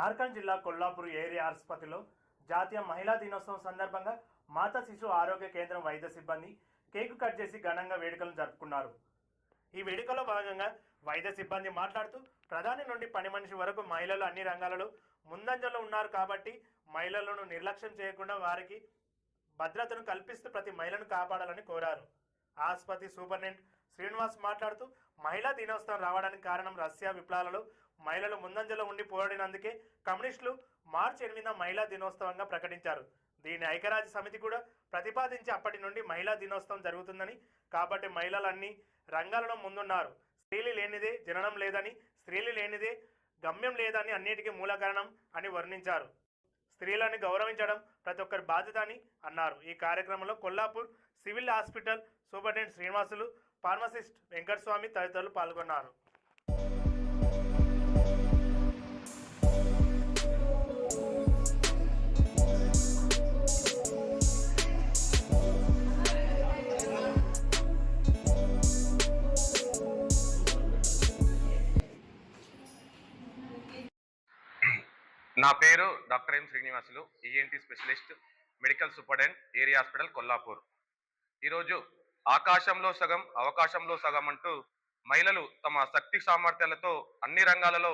జార్ఖండ్ జిల్లా కొల్లాపూర్ ఏరియా ఆసుపత్రిలో జాతీయ మహిళా దినోత్సవం సందర్భంగా మాతా శిశు ఆరోగ్య కేంద్రం వైద్య సిబ్బంది కేకు కట్ చేసి ఘనంగా వేడుకలను జరుపుకున్నారు. ఈ వేడుకలో భాగంగా వైద్య సిబ్బంది మాట్లాడుతూ ప్రధాని నుండి పని మనిషి వరకు మహిళలు అన్ని రంగాలలో ముందంజలో ఉన్నారు కాబట్టి మహిళలను నిర్లక్ష్యం చేయకుండా వారికి భద్రతను కల్పిస్తూ ప్రతి మహిళను కాపాడాలని కోరారు. ఆసుపత్రి సూపరింటెండెంట్ శ్రీనివాస్ మాట్లాడుతూ మహిళా దినోత్సవం రావడానికి కారణం రష్యా విప్లవాలలో మహిళలు ముందంజలో ఉండి పోరాడినందుకే కమ్యూనిస్టులు మార్చి ఎనిమిదిన మహిళా దినోత్సవంగా ప్రకటించారు. దీని ఐక్యరాజ్య సమితి కూడా ప్రతిపాదించి అప్పటి నుండి మహిళా దినోత్సవం జరుగుతుందని కాబట్టి మహిళలు అన్ని రంగాలలో ముందున్నారు. స్త్రీలు లేనిదే జననం లేదని స్త్రీలు లేనిదే గమ్యం లేదని అన్నిటికీ మూల కారణం అని వర్ణించారు. స్త్రీలను గౌరవించడం ప్రతి ఒక్కరి బాధ్యత అని అన్నారు. ఈ కార్యక్రమంలో Kollapur civil hospital superintendent Srinivasulu pharmacist Venkataswamy తదితరులు పాల్గొన్నారు. నా పేరు doctor M Srinivasulu ENT specialist medical superintendent area hospital Kollapur. ఈరోజు ఆకాశంలో సగం అవకాశంలో సగం అంటూ మహిళలు తమ శక్తి సామర్థ్యాలతో అన్ని రంగాలలో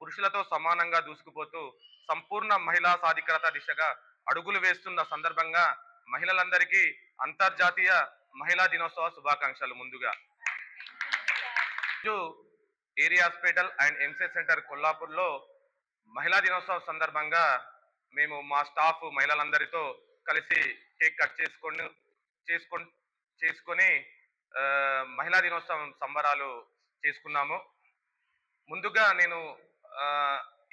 పురుషులతో సమానంగా దూసుకుపోతూ సంపూర్ణ మహిళా సాధికారత దిశగా అడుగులు వేస్తున్న సందర్భంగా మహిళలందరికీ అంతర్జాతీయ మహిళా దినోత్సవ శుభాకాంక్షలు ముందుగా. Area hospital and EAMCET centre కొల్లాపూర్లో మహిళా దినోత్సవం సందర్భంగా మేము మా స్టాఫ్ మహిళలందరితో కలిసి కేక్ కట్ చేసుకొని చేసుకొని చేసుకొని మహిళా దినోత్సవం సంబరాలు చేసుకున్నాము. ముందుగా నేను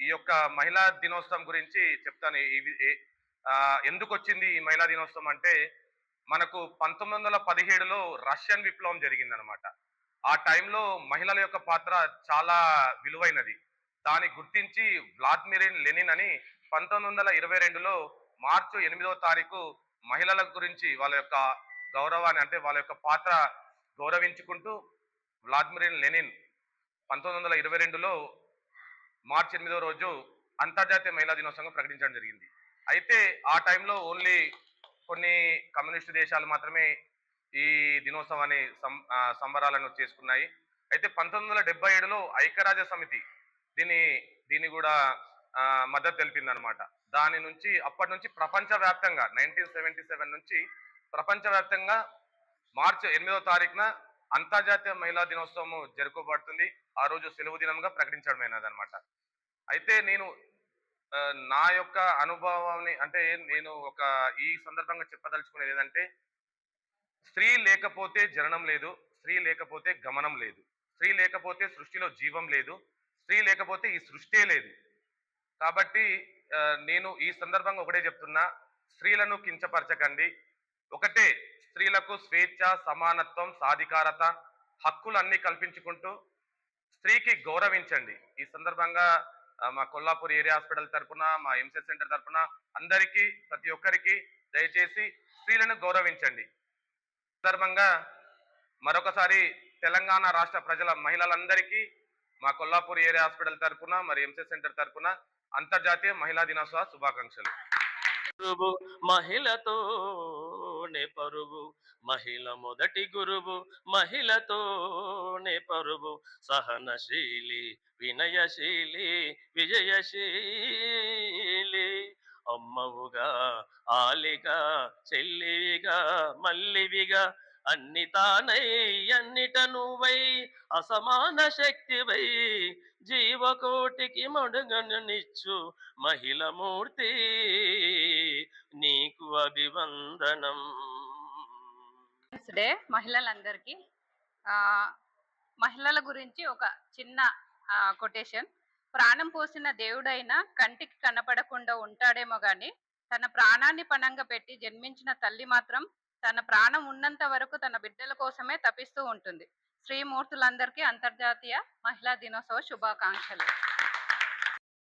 ఈ యొక్క మహిళా దినోత్సవం గురించి చెప్తాను. ఎందుకు వచ్చింది ఈ మహిళా దినోత్సవం అంటే మనకు పంతొమ్మిది వందల పదిహేడులో రష్యన్ విప్లవం జరిగిందనమాట. ఆ టైంలో మహిళల యొక్క పాత్ర చాలా విలువైనది. దాన్ని గుర్తించి వ్లాదిమిర్ లెనిన్ అని పంతొమ్మిది వందల ఇరవై రెండులో మార్చి ఎనిమిదవ తారీఖు మహిళల గురించి వాళ్ళ యొక్క గౌరవాన్ని అంటే వాళ్ళ యొక్క పాత్ర గౌరవించుకుంటూ వ్లాదిమిర్ లెనిన్ పంతొమ్మిది వందల ఇరవై రెండులో మార్చి ఎనిమిదవ రోజు అంతర్జాతీయ మహిళా దినోత్సవంగా ప్రకటించడం జరిగింది. అయితే ఆ టైంలో ఓన్లీ కొన్ని కమ్యూనిస్టు దేశాలు మాత్రమే ఈ దినోత్సవాన్ని సం సంబరాలను చేసుకున్నాయి. అయితే పంతొమ్మిది వందల డెబ్బై ఏడులో ఐక్యరాజ్య సమితి దీని దీన్ని కూడా మద్దతు తెలిపింది అనమాట దాని నుంచి అప్పటి నుంచి ప్రపంచవ్యాప్తంగా నైన్టీన్ సెవెంటీ సెవెన్ నుంచి ప్రపంచవ్యాప్తంగా మార్చి ఎనిమిదో తారీఖున అంతర్జాతీయ మహిళా దినోత్సవం జరుపుకోబడుతుంది. ఆ రోజు సెలవు దినంగా ప్రకటించడమైనది అనమాట అయితే నేను నా యొక్క అనుభవాన్ని అంటే నేను ఒక ఈ సందర్భంగా చెప్పదలుచుకునేది ఏంటంటే స్త్రీ లేకపోతే జననం లేదు స్త్రీ లేకపోతే గమనం లేదు. స్త్రీ లేకపోతే సృష్టిలో జీవం లేదు స్త్రీ లేకపోతే ఈ సృష్టే లేదు. కాబట్టి నేను ఈ సందర్భంగా ఒకటే చెప్తున్నా స్త్రీలను కించపరచకండి. ఒకటే స్త్రీలకు స్వేచ్ఛ సమానత్వం సాధికారత హక్కులన్నీ కల్పించుకుంటూ స్త్రీకి గౌరవించండి. ఈ సందర్భంగా మా కొల్లాపూర్ ఏరియా హాస్పిటల్ తరఫున మా ఎంసెస్ సెంటర్ తరఫున అందరికీ ప్రతి ఒక్కరికి దయచేసి స్త్రీలను గౌరవించండి. సందర్భంగా మరొకసారి తెలంగాణ రాష్ట్ర ప్రజల మహిళలందరికీ మా కొల్లాపూర్ ఏరియా హాస్పిటల్ తరఫున మరి ఎంసీ సెంటర్ తరఫున అంతర్జాతీయ మహిళా దినోత్సవ శుభాకాంక్షలు. గురువు మహిళతోనే పరువు మహిళ మొదటి గురువు మహిళతోనే పరువు సహనశీలి వినయశీలి విజయశీలి. అమ్మవుగా ఆలిగా చెల్లివిగా మల్లివిగా అన్ని తానై అన్నిట నువ్వై అసమాన శక్తివై జీవకోటికి మడుగనునిచ్చు మహిళ మూర్తి నీకు అభివందనం. డే మహిళలందరికీ ఆ, మహిళల గురించి ఒక చిన్న కొటేషన్. ప్రాణం పోసిన దేవుడైన కంటికి కనపడకుండా ఉంటాడేమో గాని తన ప్రాణాన్ని పణంగా పెట్టి జన్మించిన తల్లి మాత్రం తన ప్రాణం ఉన్నంత వరకు తన బిడ్డల కోసమే తపిస్తూ ఉంటుంది. శ్రీమూర్తులందరికీ అంతర్జాతీయ మహిళా దినోత్సవ శుభాకాంక్షలు.